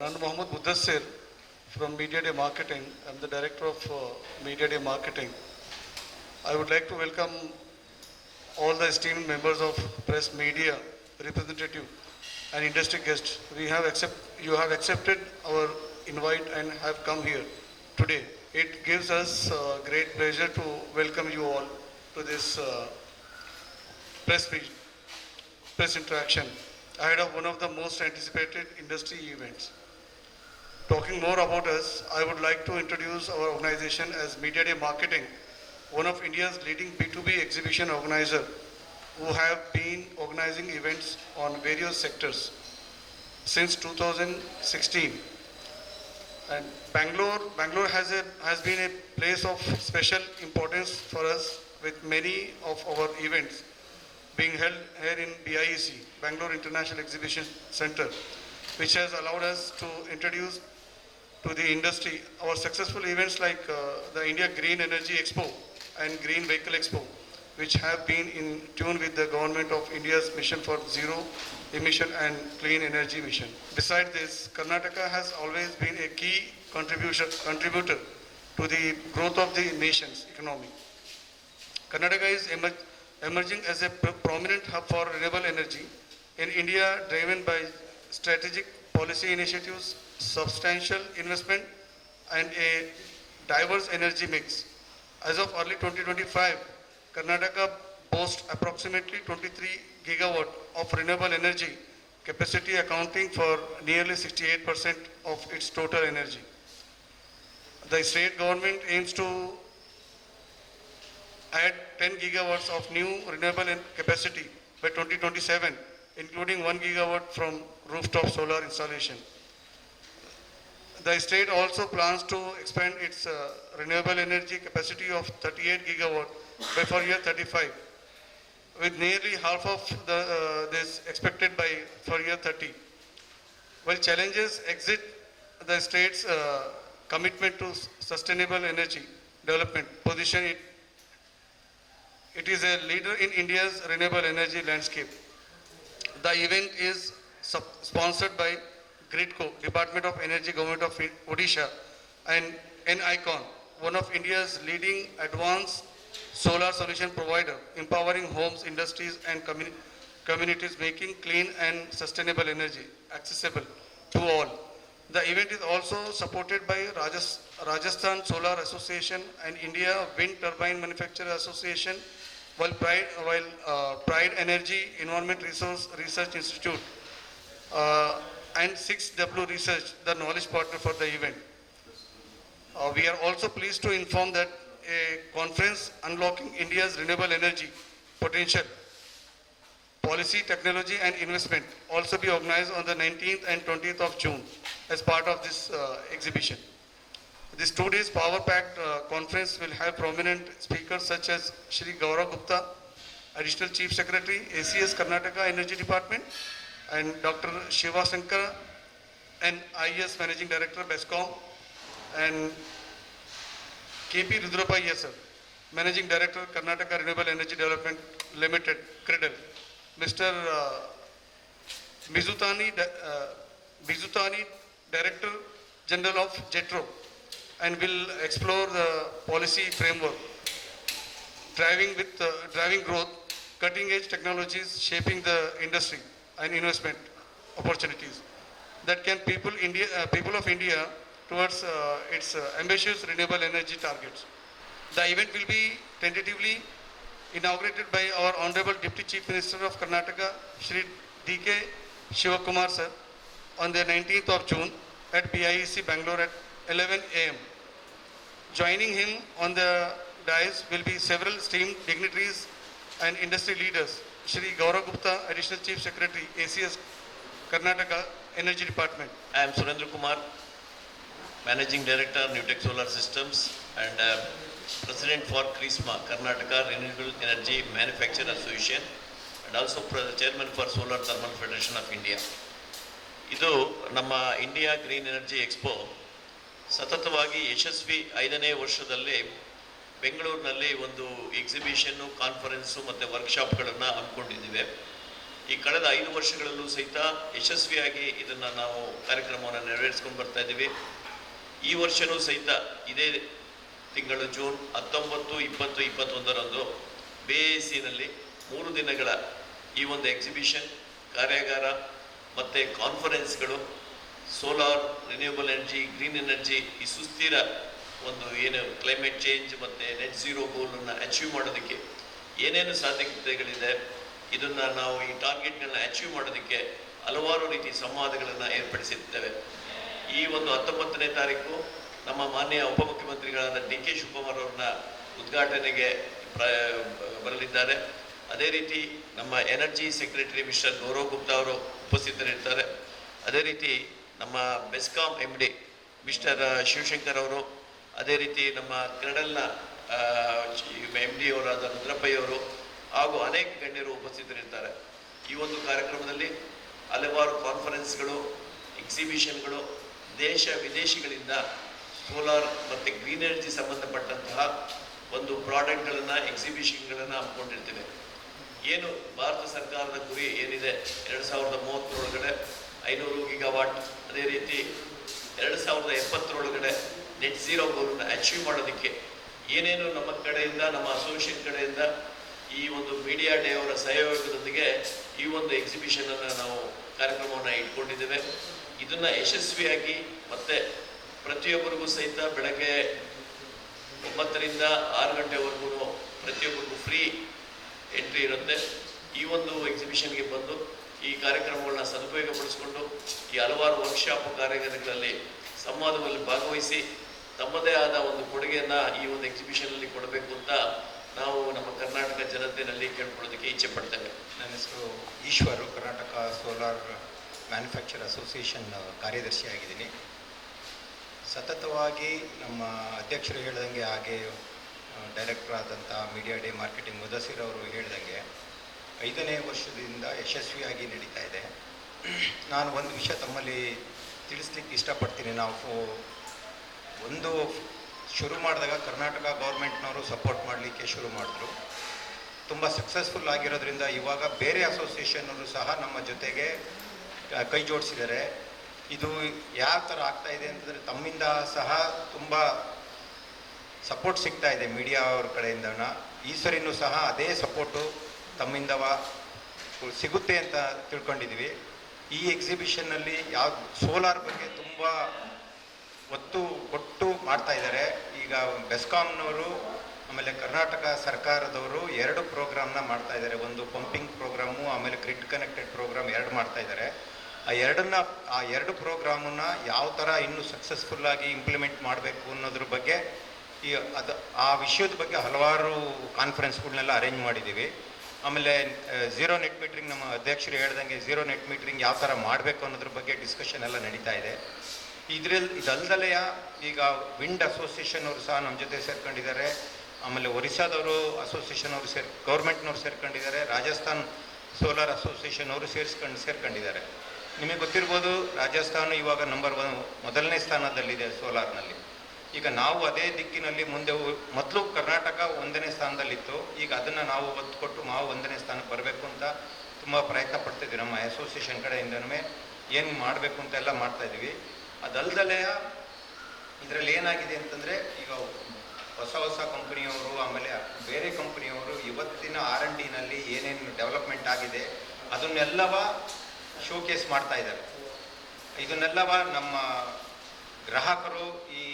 Dr. Mohammad Budhasir from Media Day Marketing. I'm the director of uh, Media Day Marketing. I would like to welcome all the esteemed members of press media, representative and industry guests. We have accept, you have accepted our invite and have come here today. It gives us uh, great pleasure to welcome you all to this uh, press, press interaction ahead of one of the most anticipated industry events. Talking more about us, I would like to introduce our organization as Media Day Marketing, one of India's leading B2B exhibition organizer who have been organizing events on various sectors since 2016. And Bangalore, Bangalore has a, has been a place of special importance for us with many of our events being held here in BIEC, Bangalore International Exhibition Center, which has allowed us to introduce to the industry our successful events like uh, the India Green Energy Expo and Green Vehicle Expo, which have been in tune with the government of India's mission for zero emission and clean energy mission. Besides this, Karnataka has always been a key contribution, contributor to the growth of the nation's economy. Karnataka is emer- emerging as a pr- prominent hub for renewable energy in India, driven by strategic policy initiatives, substantial investment, and a diverse energy mix. As of early 2025, Karnataka boasts approximately 23 gigawatt of renewable energy capacity, accounting for nearly 68% of its total energy. The state government aims to add 10 gigawatts of new renewable capacity by 2027, including 1 gigawatt from rooftop solar installation. The state also plans to expand its uh, renewable energy capacity of 38 gigawatt by year 35, with nearly half of the, uh, this expected by for year 30. While challenges exit the state's uh, commitment to sustainable energy development, position it it is a leader in India's renewable energy landscape. The event is sponsored by GRIDCO, Department of Energy, Government of Odisha, and NICON, one of India's leading advanced solar solution provider, empowering homes, industries, and communi- communities, making clean and sustainable energy accessible to all. The event is also supported by Rajas- Rajasthan Solar Association and India Wind Turbine Manufacturer Association, while Pride, while uh, Pride Energy Environment Resource Research Institute uh, and 6W Research, the knowledge partner for the event. Uh, we are also pleased to inform that a conference unlocking India's renewable energy potential, policy, technology, and investment also be organized on the 19th and 20th of June as part of this uh, exhibition. This two days power packed uh, conference will have prominent speakers such as Shri Gaurav Gupta, Additional Chief Secretary, ACS Karnataka Energy Department, and Dr. Shiva Shankar, and IES Managing Director, BESCOM, and KP Rudrapaiah, sir, Managing Director, Karnataka Renewable Energy Development Limited, CREDL, Mr. uh, Mizutani, uh, Mizutani, Director General of JETRO, and will explore the policy framework, driving with, uh, driving growth, cutting-edge technologies shaping the industry and investment opportunities that can people India, uh, people of India towards uh, its uh, ambitious renewable energy targets. The event will be tentatively inaugurated by our Honorable Deputy Chief Minister of Karnataka, Shri D.K. Shivakumar sir, on the 19th of June at BIEC Bangalore at 11 a.m. Joining him on the dais will be several esteemed dignitaries and industry leaders. Shri Gaurav Gupta, Additional Chief Secretary, ACS Karnataka Energy Department. I am Surendra Kumar, Managing Director, Newtech Solar Systems, and uh, President for CRISMA, Karnataka Renewable Energy Manufacturer Association, and also pre- Chairman for Solar Thermal Federation of India. ಇದು ನಮ್ಮ India green energy expo ಸತತವಾಗಿ ಯಶಸ್ವಿ ಐದನೇ ವರ್ಷದಲ್ಲಿ ಬೆಂಗಳೂರಿನಲ್ಲಿ ಒಂದು ಎಕ್ಸಿಬಿಷನ್ನು conference ಮತ್ತು ವರ್ಕ್ಶಾಪ್ಗಳನ್ನು ಹಮ್ಮಿಕೊಂಡಿದ್ದೇವೆ. ಈ ಕಳೆದ ಐದು ವರ್ಷಗಳಲ್ಲೂ ಸಹಿತ ಯಶಸ್ವಿಯಾಗಿ ಇದನ್ನು ನಾವು ಕಾರ್ಯಕ್ರಮವನ್ನು ನೆರವೇರಿಸ್ಕೊಂಡು ಬರ್ತಾ ಇದ್ದೀವಿ. ಈ ವರ್ಷವೂ ಸಹಿತ ಇದೇ ತಿಂಗಳು ಜೂನ್ ಹತ್ತೊಂಬತ್ತು, ಇಪ್ಪತ್ತು, ಇಪ್ಪತ್ತೊಂದರಂದು ನಲ್ಲಿ ಮೂರು ದಿನಗಳ ಈ ಒಂದು ಎಕ್ಸಿಬಿಷನ್ ಕಾರ್ಯಾಗಾರ ಮತ್ತು ಕಾನ್ಫರೆನ್ಸ್ಗಳು solar renewable energy, green energy ಈ ಸುಸ್ಥಿರ ಒಂದು ಏನು ಕ್ಲೈಮೇಟ್ ಚೇಂಜ್ ಮತ್ತು ನೆಟ್ ಝೀರೋ ಗೋಲನ್ನು ಅಚೀವ್ ಮಾಡೋದಕ್ಕೆ ಏನೇನು ಸಾಧ್ಯತೆಗಳಿದೆ, ಇದನ್ನು ನಾವು ಈ ಟಾರ್ಗೆಟ್ಗಳನ್ನ ಅಚೀವ್ ಮಾಡೋದಕ್ಕೆ ಹಲವಾರು ರೀತಿ ಸಂವಾದಗಳನ್ನು ಏರ್ಪಡಿಸಿರ್ತೇವೆ. ಈ ಒಂದು ಹತ್ತೊಂಬತ್ತನೇ ತಾರೀಕು ನಮ್ಮ ಮಾನ್ಯ ಉಪಮುಖ್ಯಮಂತ್ರಿಗಳಾದ ಡಿ ಕೆ ಶಿವಕುಮಾರ್ ಅವ್ರನ್ನ ಉದ್ಘಾಟನೆಗೆ ಪ್ರ, ಬರಲಿದ್ದಾರೆ. ಅದೇ ರೀತಿ ನಮ್ಮ energy secretary mister Gaurav Gupta ಅವರು ಉಪಸ್ಥಿತರಿರ್ತಾರೆ. ಅದೇ ರೀತಿ ನಮ್ಮ BESCOM M D mister Shivashankar ಅವರು, ಅದೇ ರೀತಿ ನಮ್ಮ ಕ್ರೆಡಲ್ನ ಎಂ ಡಿ ಅವರಾದ ರುದ್ರಪ್ಪಯ್ಯ ಅವರು ಹಾಗೂ ಅನೇಕ ಗಣ್ಯರು ಉಪಸ್ಥಿತರಿರ್ತಾರೆ ಈ ಒಂದು ಕಾರ್ಯಕ್ರಮದಲ್ಲಿ ಹಲವಾರು ಕಾನ್ಫರೆನ್ಸ್ಗಳು ಎಕ್ಸಿಬಿಷನ್ಗಳು ದೇಶ ವಿದೇಶಗಳಿಂದ ಸೋಲಾರ್ ಮತ್ತು ಗ್ರೀನ್ ಎನರ್ಜಿ ಸಂಬಂಧಪಟ್ಟಂತಹ ಒಂದು ಪ್ರಾಡಕ್ಟ್ಗಳನ್ನು ಎಕ್ಸಿಬಿಷನ್ಗಳನ್ನು ಹಮ್ಮಿಕೊಂಡಿರ್ತೇವೆ. ಏನು ಭಾರತ ಸರ್ಕಾರದ ಗುರಿ ಏನಿದೆ? ಎರಡು ಸಾವಿರದ ಮೂವತ್ತರೊಳಗಡೆ ಐನೂರು ಗಿಗಾವಾಟ್. ಅದೇ ರೀತಿ ಎರಡು ಸಾವಿರದ ಎಪ್ಪತ್ತರೊಳಗಡೆ ನೆಟ್ ಝೀರೋ ಗೋಲನ್ನು ಅಚೀವ್ ಮಾಡೋದಕ್ಕೆ ಏನೇನು ನಮ್ಮ ಕಡೆಯಿಂದ, ನಮ್ಮ ಅಸೋಸಿಯೇಷನ್ ಕಡೆಯಿಂದ ಈ ಒಂದು ಮೀಡಿಯಾ ಡೇ ಅವರ ಸಹಯೋಗದೊಂದಿಗೆ ಈ ಒಂದು ಎಕ್ಸಿಬಿಷನನ್ನು ನಾವು ಕಾರ್ಯಕ್ರಮವನ್ನು ಇಟ್ಕೊಂಡಿದ್ದೇವೆ. ಇದನ್ನು ಯಶಸ್ವಿಯಾಗಿ ಮತ್ತೆ ಪ್ರತಿಯೊಬ್ಬರಿಗೂ ಸಹಿತ ಬೆಳಗ್ಗೆ ಒಂಬತ್ತರಿಂದ ಆರು ಗಂಟೆವರೆಗೂ ಪ್ರತಿಯೊಬ್ಬರಿಗೂ ಫ್ರೀ ಎಂಟ್ರಿ ಇರುತ್ತೆ. ಈ ಒಂದು ಎಕ್ಸಿಬಿಷನ್ಗೆ ಬಂದು ಈ ಕಾರ್ಯಕ್ರಮಗಳನ್ನ ಸದುಪಯೋಗಪಡಿಸಿಕೊಂಡು ಈ ಹಲವಾರು ವರ್ಕ್ಶಾಪ್ ಕಾರ್ಯಕ್ರಮಗಳಲ್ಲಿ ಸಂವಾದದಲ್ಲಿ ಭಾಗವಹಿಸಿ ತಮ್ಮದೇ ಆದ ಒಂದು ಕೊಡುಗೆಯನ್ನು ಈ ಒಂದು ಎಕ್ಸಿಬಿಷನಲ್ಲಿ ಕೊಡಬೇಕು ಅಂತ ನಾವು ನಮ್ಮ ಕರ್ನಾಟಕ ಜನತೆಯಲ್ಲಿ ಕೇಳ್ಕೊಳ್ಳೋದಕ್ಕೆ ಇಚ್ಛೆ ಪಡ್ತೇವೆ. ನನ್ನ ಹೆಸರು Eshwar, Karnataka solar manufacture association ಕಾರ್ಯದರ್ಶಿಯಾಗಿದ್ದೀನಿ ಸತತವಾಗಿ ನಮ್ಮ ಅಧ್ಯಕ್ಷರು ಹೇಳಿದಂಗೆ ಹಾಗೆ ಡೈರೆಕ್ಟರ್ ಆದಂಥ ಮೀಡಿಯಾ ಡೇ ಮಾರ್ಕೆಟಿಂಗ್ ಮುದಸಿರ್ ಅವರು ಹೇಳ್ದಂಗೆ ಐದನೇ ವರ್ಷದಿಂದ ಯಶಸ್ವಿಯಾಗಿ ನಡೀತಾ ಇದೆ. ನಾನು ಒಂದು ವಿಷಯ ತಮ್ಮಲ್ಲಿ ತಿಳಿಸ್ಲಿಕ್ಕೆ ಇಷ್ಟಪಡ್ತೀನಿ. ನಾವು ಒಂದು ಶುರು ಮಾಡಿದಾಗ ಕರ್ನಾಟಕ ಗೌರ್ಮೆಂಟ್ನವರು ಸಪೋರ್ಟ್ ಮಾಡಲಿಕ್ಕೆ ಶುರು ಮಾಡಿದ್ರು. ತುಂಬ ಸಕ್ಸಸ್ಫುಲ್ ಆಗಿರೋದ್ರಿಂದ ಇವಾಗ ಬೇರೆ ಅಸೋಸಿಯೇಷನ್ನವರು ಸಹ ನಮ್ಮ ಜೊತೆಗೆ ಕೈ ಜೋಡಿಸಿದ್ದಾರೆ. ಇದು ಯಾವ ಥರ ಇದೆ ಅಂತಂದರೆ ತಮ್ಮಿಂದ ಸಹ ತುಂಬ ಸಪೋರ್ಟ್ ಸಿಗ್ತಾ ಇದೆ ಮೀಡಿಯಾ ಅವ್ರ ಕಡೆಯಿಂದನ. ಈ ಸರಿನೂ ಸಹ ಅದೇ ಸಪೋರ್ಟು ತಮ್ಮಿಂದವ ಸಿಗುತ್ತೆ ಅಂತ ತಿಳ್ಕೊಂಡಿದ್ದೀವಿ ಈ ಎಕ್ಸಿಬಿಷನ್ನಲ್ಲಿ ಯಾವ ಸೋಲಾರ್ ಬಗ್ಗೆ ತುಂಬ ಒತ್ತು ಕೊಟ್ಟು ಮಾಡ್ತಾ ಇದ್ದಾರೆ ಈಗ ಬೆಸ್ಕಾಮ್ನವರು ಆಮೇಲೆ ಕರ್ನಾಟಕ ಸರ್ಕಾರದವರು ಎರಡು ಪ್ರೋಗ್ರಾಮ್ನ ಮಾಡ್ತಾ ಇದ್ದಾರೆ ಒಂದು ಪಂಪಿಂಗ್ ಪ್ರೋಗ್ರಾಮು ಆಮೇಲೆ ಗ್ರಿಡ್ ಕನೆಕ್ಟೆಡ್ ಪ್ರೋಗ್ರಾಮ್ ಎರಡು ಮಾಡ್ತಾ ಇದ್ದಾರೆ ಆ ಎರಡನ್ನ, ಆ ಎರಡು ಪ್ರೋಗ್ರಾಮನ್ನ ಯಾವ ಥರ ಇನ್ನೂ ಸಕ್ಸಸ್ಫುಲ್ಲಾಗಿ ಇಂಪ್ಲಿಮೆಂಟ್ ಮಾಡಬೇಕು ಅನ್ನೋದ್ರ ಬಗ್ಗೆ ಈ ಅದು, ಆ ವಿಷಯದ ಬಗ್ಗೆ ಹಲವಾರು ಕಾನ್ಫರೆನ್ಸ್ಗಳನ್ನೆಲ್ಲ ಅರೇಂಜ್ ಮಾಡಿದ್ದೀವಿ ಆಮೇಲೆ ಝೀರೋ ನೆಟ್ ಮೀಟ್ರಿಂಗ್ ನಮ್ಮ ಅಧ್ಯಕ್ಷರು ಹೇಳ್ದಂಗೆ ಝೀರೋ ನೆಟ್ ಮೀಟ್ರಿಂಗ್ ಯಾವ ಥರ ಮಾಡಬೇಕು ಅನ್ನೋದ್ರ ಬಗ್ಗೆ ಡಿಸ್ಕಷನ್ ಎಲ್ಲ ನಡೀತಾ ಇದೆ. ಇದ್ರಲ್ಲಿ ಇದಲ್ದಲೆಯ ಈಗ ವಿಂಡ್ ಅಸೋಸಿಯೇಷನ್ ಅವರು ಸಹ ನಮ್ಮ ಜೊತೆ ಸೇರ್ಕೊಂಡಿದ್ದಾರೆ. ಆಮೇಲೆ ಒರಿಸ್ಸಾದವರು ಅಸೋಸಿಯೇಷನ್ ಅವರು ಸೇರ್ ಗೌರ್ಮೆಂಟ್ನವ್ರು ಸೇರ್ಕೊಂಡಿದ್ದಾರೆ. ರಾಜಸ್ಥಾನ್ ಸೋಲಾರ್ ಅಸೋಸಿಯೇಷನ್ ಅವರು ಸೇರಿಸ್ಕೊಂಡು, ಸೇರ್ಕೊಂಡಿದ್ದಾರೆ. ನಿಮಗೆ ಗೊತ್ತಿರ್ಬೋದು, ರಾಜಸ್ಥಾನ ಇವಾಗ ನಂಬರ್ ಒನ್ ಮೊದಲನೇ ಸ್ಥಾನದಲ್ಲಿದೆ ಸೋಲಾರ್ನಲ್ಲಿ ಈಗ ನಾವು ಅದೇ ದಿಕ್ಕಿನಲ್ಲಿ ಮುಂದೆ ಮೊದಲು ಕರ್ನಾಟಕ ಒಂದನೇ ಸ್ಥಾನದಲ್ಲಿತ್ತು. ಈಗ ಅದನ್ನು ನಾವು ಒತ್ತು ಕೊಟ್ಟು ನಾವು ಒಂದನೇ ಸ್ಥಾನಕ್ಕೆ ಬರಬೇಕು ಅಂತ ತುಂಬ ಪ್ರಯತ್ನ ಪಡ್ತಿದ್ವಿ ನಮ್ಮ ಅಸೋಸಿಯೇಷನ್ ಕಡೆಯಿಂದನೂ. ಏನು ಮಾಡಬೇಕು ಅಂತ ಎಲ್ಲ ಮಾಡ್ತಾ ಇದ್ವಿ ಅದಲ್ದಲೇ ಇದರಲ್ಲಿ ಏನಾಗಿದೆ ಅಂತಂದರೆ, ಈಗ ಹೊಸ ಹೊಸ ಕಂಪ್ನಿಯವರು, ಆಮೇಲೆ ಬೇರೆ ಕಂಪ್ನಿಯವರು ಇವತ್ತಿನ ಆರ್ ಎನ್ ಡಿನಲ್ಲಿ ಏನೇನು ಡೆವಲಪ್ಮೆಂಟ್ ಆಗಿದೆ, ಅದನ್ನೆಲ್ಲವ ಶೋಕೇಸ್ ಮಾಡ್ತಾ ಇದ್ದಾರೆ. ಇದನ್ನೆಲ್ಲವ ನಮ್ಮ ಗ್ರಾಹಕರು ಈ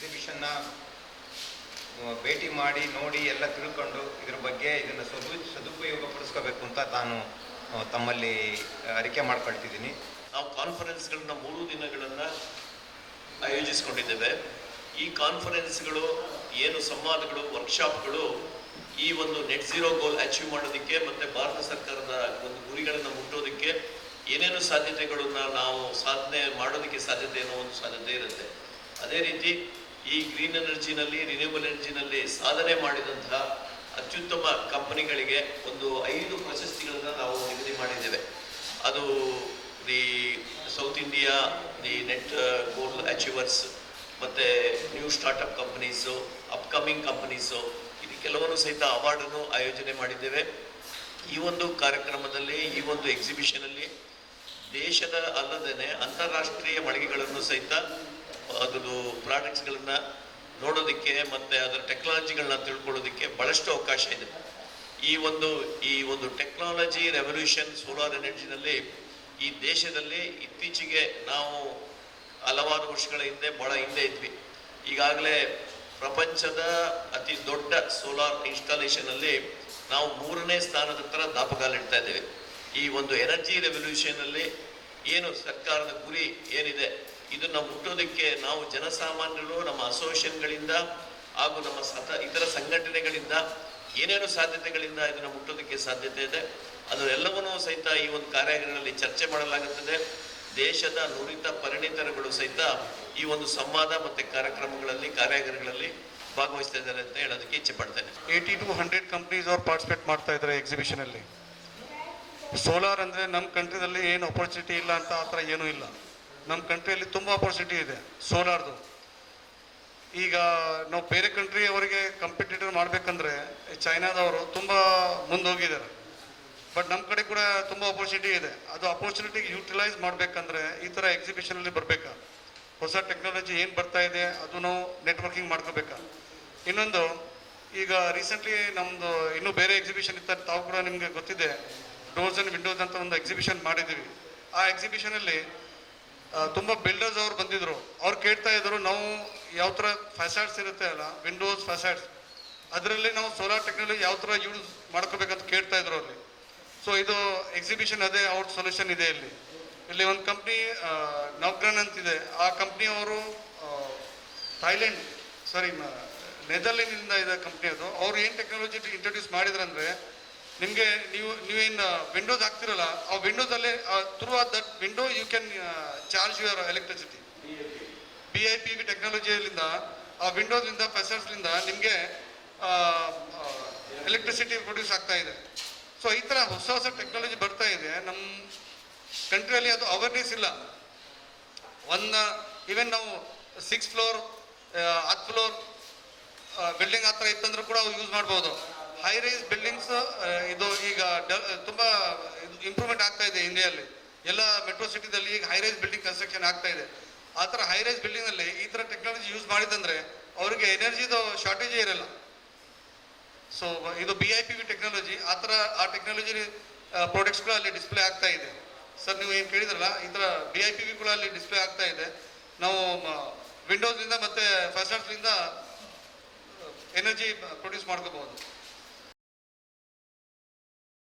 ಎಕ್ಸಿಬಿಷನ್ನ ಭೇಟಿ ಮಾಡಿ, ನೋಡಿ ಎಲ್ಲ ತಿಳ್ಕೊಂಡು ಇದ್ರ ಬಗ್ಗೆ ಇದನ್ನು ಸದು ಸದುಪಯೋಗ ಪಡಿಸ್ಕೋಬೇಕು ಅಂತ ತಾನು ತಮ್ಮಲ್ಲಿ ಅರಿಕೆ ಮಾಡ್ಕೊಳ್ತಿದ್ದೀನಿ. ನಾವು ಕಾನ್ಫರೆನ್ಸ್ಗಳನ್ನ ಮೂರು ದಿನಗಳನ್ನು ಆಯೋಜಿಸ್ಕೊಂಡಿದ್ದೇವೆ. ಈ ಕಾನ್ಫರೆನ್ಸ್ಗಳು ಏನು ಸಂವಾದಗಳು ವರ್ಕ್ಶಾಪ್ಗಳು ಈ ಒಂದು ನೆಟ್ ಝೀರೋ ಗೋಲ್ ಅಚೀವ್ ಮಾಡೋದಕ್ಕೆ ಮತ್ತು ಭಾರತ ಸರ್ಕಾರದ ಒಂದು ಗುರಿಗಳನ್ನು ಮುಟ್ಟೋದಕ್ಕೆ ಏನೇನು ಸಾಧ್ಯತೆಗಳನ್ನ ನಾವು ಸಾಧನೆ ಮಾಡೋದಕ್ಕೆ ಸಾಧ್ಯತೆ ಅನ್ನೋ ಒಂದು ಸಾಧ್ಯತೆ ಇರುತ್ತೆ. ಅದೇ ರೀತಿ ಈ ಗ್ರೀನ್ ಎನರ್ಜಿನಲ್ಲಿ ರಿನ್ಯೂಬಲ್ ಎನರ್ಜಿನಲ್ಲಿ ಸಾಧನೆ ಮಾಡಿದಂತಹ ಅತ್ಯುತ್ತಮ ಕಂಪನಿಗಳಿಗೆ ಒಂದು ಐದು ಪ್ರಶಸ್ತಿಗಳನ್ನು ನಾವು ನಿಗದಿ ಮಾಡಿದ್ದೇವೆ. ಅದು the South India, the net goal achievers ಮತ್ತು new startup companies, upcoming companies ಇದು ಕೆಲವನ್ನು ಸಹಿತ ಅವಾರ್ಡನ್ನು ಆಯೋಜನೆ ಮಾಡಿದ್ದೇವೆ. ಈ ಒಂದು ಕಾರ್ಯಕ್ರಮದಲ್ಲಿ, ಈ ಒಂದು ಎಕ್ಸಿಬಿಷನಲ್ಲಿ ದೇಶದ ಅಲ್ಲದೇ ಅಂತಾರಾಷ್ಟ್ರೀಯ ಮಳಿಗೆಗಳನ್ನು ಸಹಿತ ಅದರದ್ದು ಪ್ರಾಡಕ್ಟ್ಸ್ಗಳನ್ನು ನೋಡೋದಕ್ಕೆ ಮತ್ತು ಅದರ ಟೆಕ್ನಾಲಜಿಗಳನ್ನ ತಿಳ್ಕೊಳ್ಳೋದಕ್ಕೆ ಭಾಳಷ್ಟು ಅವಕಾಶ ಇದೆ. ಈ ಒಂದು ಈ ಒಂದು ಟೆಕ್ನಾಲಜಿ ರೆವಲ್ಯೂಷನ್ ಸೋಲಾರ್ ಎನರ್ಜಿನಲ್ಲಿ ಈ ದೇಶದಲ್ಲಿ ಇತ್ತೀಚೆಗೆ ನಾವು ಹಲವಾರು ವರ್ಷಗಳ ಹಿಂದೆ, ಬಹಳ ಹಿಂದೆ ಇದ್ವಿ. ಈಗಾಗಲೇ ಪ್ರಪಂಚದ ಅತಿ ದೊಡ್ಡ ಸೋಲಾರ್ ಇನ್ಸ್ಟಾಲೇಷನಲ್ಲಿ ನಾವು ಮೂರನೇ ಸ್ಥಾನದ ಹತ್ರ ದಾಪಗಾಲಿಡ್ತಾ ಇದ್ದೇವೆ. ಈ ಒಂದು ಎನರ್ಜಿ ರೆವಲ್ಯೂಷನ್ ಅಲ್ಲಿ ಏನು ಸರ್ಕಾರದ ಗುರಿ ಏನಿದೆ, ಇದನ್ನ ಮುಟ್ಟೋದಕ್ಕೆ ನಾವು ಜನಸಾಮಾನ್ಯರು, ನಮ್ಮ ಅಸೋಸಿಯೇಷನ್ಗಳಿಂದ ಹಾಗೂ ನಮ್ಮ ಸತ, ಇತರ ಸಂಘಟನೆಗಳಿಂದ ಏನೇನು ಸಾಧ್ಯತೆಗಳಿಂದ ಇದನ್ನ ಮುಟ್ಟೋದಕ್ಕೆ ಸಾಧ್ಯತೆ ಇದೆ ಅದರೆಲ್ಲವನ್ನೂ ಸಹಿತ ಈ ಒಂದು ಕಾರ್ಯಾಗಾರದಲ್ಲಿ ಚರ್ಚೆ ಮಾಡಲಾಗುತ್ತದೆ. ದೇಶದ ನುರಿತ ಪರಿಣಿತರುಗಳು ಸಹಿತ ಈ ಒಂದು ಸಂವಾದ ಮತ್ತೆ ಕಾರ್ಯಕ್ರಮಗಳಲ್ಲಿ, ಕಾರ್ಯಾಗಾರಗಳಲ್ಲಿ ಭಾಗವಹಿಸ್ತಾ ಇದ್ದಾರೆ ಅಂತ ಹೇಳೋದಕ್ಕೆ ಇಚ್ಛೆ ಪಡ್ತೇನೆ. ಏಯ್ಟಿ ಟು ಹಂಡ್ರೆಡ್ ಕಂಪ್ನೀಸ್ ಅವ್ರು ಪಾರ್ಟಿಸಿಪೇಟ್ ಮಾಡ್ತಾ ಇದ್ದಾರೆ ಎಕ್ಸಿಬಿಷನ್ ಅಲ್ಲಿ. ಸೋಲಾರ್ ಅಂದ್ರೆ ನಮ್ಮ ಕಂಟ್ರಿದಲ್ಲಿ ಏನು ಅಪರ್ಚುನಿಟಿ ಇಲ್ಲ ಅಂತ ಆ ಥರ ಏನೂ ಇಲ್ಲ. ನಮ್ಮ ಕಂಟ್ರಿಯಲ್ಲಿ ತುಂಬ ಅಪರ್ಚುನಿಟಿ ಇದೆ ಸೋಲಾರ್ದು ಈಗ ನಾವು ಬೇರೆ ಕಂಟ್ರಿ ಅವರಿಗೆ ಕಂಪಿಟೇಟರ್ ಮಾಡಬೇಕಂದ್ರೆ ಚೈನಾದವರು ತುಂಬ ಮುಂದೋಗಿದ್ದಾರೆ. ಬಟ್ ನಮ್ಮ ಕಡೆ ಕೂಡ ತುಂಬ ಅಪರ್ಚುನಿಟಿ ಇದೆ. ಅದು ಅಪರ್ಚುನಿಟಿ ಯೂಟಿಲೈಸ್ ಮಾಡಬೇಕಂದ್ರೆ ಈ ಥರ ಎಕ್ಸಿಬಿಷನಲ್ಲಿ ಬರಬೇಕಾ? ಹೊಸ ಟೆಕ್ನಾಲಜಿ ಏನು ಬರ್ತಾ ಇದೆ ಅದು ನಾವು ನೆಟ್ವರ್ಕಿಂಗ್ ಮಾಡ್ಕೋಬೇಕಾ? ಇನ್ನೊಂದು, ಈಗ ರೀಸೆಂಟ್ಲಿ ನಮ್ಮದು ಇನ್ನೂ ಬೇರೆ ಎಕ್ಸಿಬಿಷನ್ ಇತ್ತು ತಾವು ಕೂಡ ನಿಮಗೆ ಗೊತ್ತಿದೆ. ಡೋರ್ಸ್ ಆ್ಯಂಡ್ ವಿಂಡೋಸ್ ಅಂತ ಒಂದು ಎಕ್ಸಿಬಿಷನ್ ಮಾಡಿದ್ವಿ ಆ ಎಕ್ಸಿಬಿಷನಲ್ಲಿ ತುಂಬ ಬಿಲ್ಡರ್ಸ್ ಅವ್ರು ಬಂದಿದ್ರು. ಅವ್ರು ಕೇಳ್ತಾ ಇದ್ರು, ನಾವು ಯಾವ ಥರ ಫೆಸಾಡ್ಸ್ ಇರುತ್ತೆ ಅಲ್ಲ ವಿಂಡೋಸ್ ಫೆಸಾಡ್ಸ್ ಅದರಲ್ಲಿ ನಾವು ಸೋಲಾರ್ ಟೆಕ್ನಾಲಜಿ ಯಾವ ಥರ ಯೂಸ್ ಮಾಡ್ಕೋಬೇಕಂತ ಕೇಳ್ತಾ ಇದ್ರು ಅಲ್ಲಿ. ಸೊ ಇದು ಎಕ್ಸಿಬಿಷನ್ ಅದೇ, ಅವ್ರ ಸೊಲ್ಯೂಷನ್ ಇದೆ ಇಲ್ಲಿ. ಇಲ್ಲಿ ಒಂದು ಕಂಪ್ನಿ ನೌಕ್ರನ್ ಅಂತಿದೆ. ಆ ಕಂಪ್ನಿ ಅವರು ಥೈಲ್ಯಾಂಡ್ ಸಾರಿ ನೆದರ್ಲೆಂಡಿಂದ ಇದೆ ಕಂಪ್ನಿ ಅದು. ಅವ್ರು ಏನು ಟೆಕ್ನಾಲಜಿ ಇಂಟ್ರೊಡ್ಯೂಸ್ ಮಾಡಿದ್ರಂದ್ರೆ ನಿಮಗೆ ನೀವು ನೀವೇನು ವಿಂಡೋಸ್ ಹಾಕ್ತಿರಲ್ಲ, ಆ ವಿಂಡೋಸಲ್ಲಿ through that window you can charge your electricity B I P V ಟೆಕ್ನಾಲಜಿಯಿಂದ ಆ ವಿಂಡೋಸ್ಲಿಂದ ಫೆಸರ್ಸ್ಲಿಂದ ನಿಮಗೆ ಎಲೆಕ್ಟ್ರಿಸಿಟಿ ಪ್ರೊಡ್ಯೂಸ್ ಆಗ್ತಾ ಇದೆ. ಸೊ ಈ ಥರ ಹೊಸ ಹೊಸ ಟೆಕ್ನಾಲಜಿ ಬರ್ತಾ ಇದೆ. ನಮ್ಮ ಕಂಟ್ರಿಯಲ್ಲಿ ಅದು ಅವೇರ್ನೆಸ್ ಇಲ್ಲ. ಒಂದು ಈವನ್ ನಾವು ಸಿಕ್ಸ್ ಫ್ಲೋರ್ ಹತ್ತು ಫ್ಲೋರ್ ಬಿಲ್ಡಿಂಗ್ ಹತ್ರ ಇತ್ತಂದ್ರೂ ಕೂಡ ಯೂಸ್ ಮಾಡ್ಬೋದು. ಹೈ ರೈಸ್ ಬಿಲ್ಡಿಂಗ್ಸ್ ಇದು ಈಗ ತುಂಬಾ ತುಂಬ ಇಂಪ್ರೂವ್ಮೆಂಟ್ ಆಗ್ತಾ ಇದೆ ಇಂಡಿಯಾದಲ್ಲಿ ಎಲ್ಲ ಮೆಟ್ರೋ ಸಿಟಿದಲ್ಲಿ ಈಗ ಹೈ ರೈಸ್ ಬಿಲ್ಡಿಂಗ್ ಕನ್ಸ್ಟ್ರಕ್ಷನ್ ಆಗ್ತಾ ಇದೆ. ಆ ಥರ ಹೈ ರೈಸ್ ಬಿಲ್ಡಿಂಗ್ ಅಲ್ಲಿ ಈ ಥರ ಟೆಕ್ನಾಲಜಿ ಯೂಸ್ ಮಾಡಿದಂದ್ರೆ ಅವರಿಗೆ ಎನರ್ಜಿದು ಶಾರ್ಟೇಜೇ ಇರಲ್ಲ. ಸೊ ಇದು B I P V technology ಆ ಥರ, ಆ ಟೆಕ್ನಾಲಜಿ ಪ್ರಾಡಕ್ಟ್ಸ್ಗಳು ಅಲ್ಲಿ ಡಿಸ್ಪ್ಲೇ ಆಗ್ತಾ ಇದೆ. ಸರ್ ನೀವು ಏನು ಕೇಳಿದ್ರಲ್ಲ, ಈ ಥರ ಬಿ ಐ ಪಿ ವಿ ಕೂಡ ಅಲ್ಲಿ ಡಿಸ್ಪ್ಲೇ ಆಗ್ತಾ ಇದೆ. ನಾವು ವಿಂಡೋಸ್ನಿಂದ ಮತ್ತು ಇಂದ ಎನರ್ಜಿ ಪ್ರೊಡ್ಯೂಸ್ ಮಾಡ್ಕೋಬಹುದು.